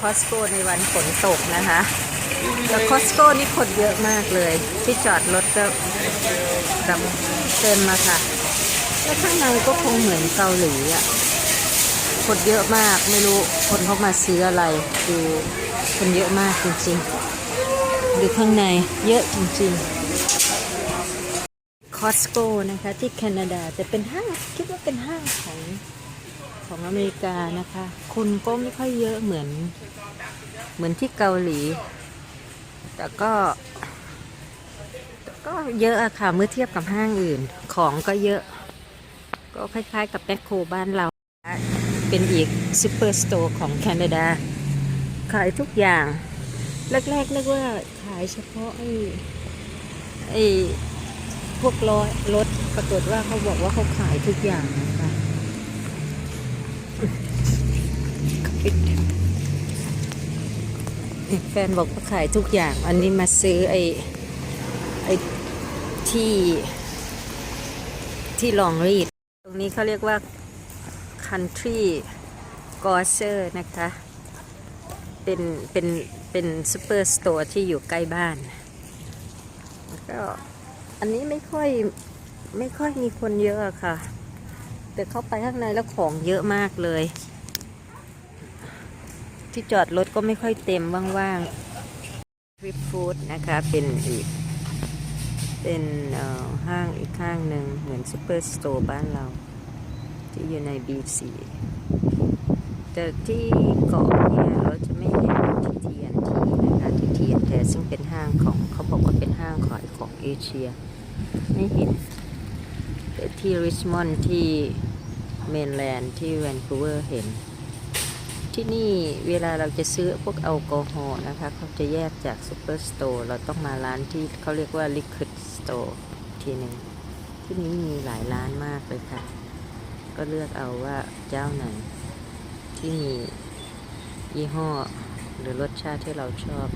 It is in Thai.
คอสโกในวันฝนตกนะคะ แล้วคอสโกนี่คนเยอะมากเลย ที่จอดรถก็เต็มมาค่ะ แล้วข้างในก็คงเหมือนเกาหลีอะ คนเยอะมากไม่รู้คนเขามาซื้ออะไรดูคนเยอะมากจริงๆ ดูข้างในเยอะจริงๆคอสโกนะคะ ที่แคนาดาแต่เป็นห้างคิดว่าเป็นห้างของของอเมริกานะคะ คนก็ไม่ค่อยเยอะเหมือน เหมือนที่เกาหลี แต่ก็แต่ก็เยอะอะค่ะเมื่อเทียบกับห้างอื่นของก็เยอะ ก็คล้ายๆ กับแมคโครบ้านเรา เป็นอีกซูเปอร์สโตร์ของแคนาดาขายทุกอย่าง แรกๆนึกว่าขายเฉพาะไอ้ไอ้พวกล้อรถปรากฏว่าเขาบอกว่าเขาขายทุกอย่างนะคะปิดแฟนบอกว่าขายทุกอย่าง อันนี้มาซื้อไอ้ไอ้ที่ที่ลองรีด ตรงนี้เขาเรียกว่า Country g o s e r นะคะ เป็นเป็น เป็นซูเปอร์สโตร์ที่อยู่ใกล้บ้านแล้วก็อันนี้ไม่ค่อยไม่ค่อยมีคนเยอะค่ะ แต่เข้าไปข้างในแล้วของเยอะมากเลย ที่จอดรถก็ไม่ค่อยเต็มว่างๆทริปฟู้ดนะคะ เป็นอีก เป็นห้างอีกห้างหนึ่งเหมือนซูเปอร์สโตร์บ้านเรา ที่อยู่ใน B4 แต่ที่เกาะเนี่ยเราจะไม่เห็นที่ TNT น ที่ซึ่งเป็นห้างของเขาบอกว่าเป็นห้างขายของเอเชีย ไม่เห็นที่ริชมอนด์ที่เมนแลนด์ที่แวนคูเวอร์เห็น ที่นี่เวลาเราจะซื้อพวกแอลกอฮอล์นะคะ เขาจะแยกจากซูเปอร์สโตร์เราต้องมาร้านที่เขาเรียกว่า Liquid Store ทีหนึ่งที่นี้มีหลายร้านมากเลยค่ะ ก็เลือกเอาว่าเจ้าไหนที่มียี่ห้อหรือรสชาติที่เราชอบ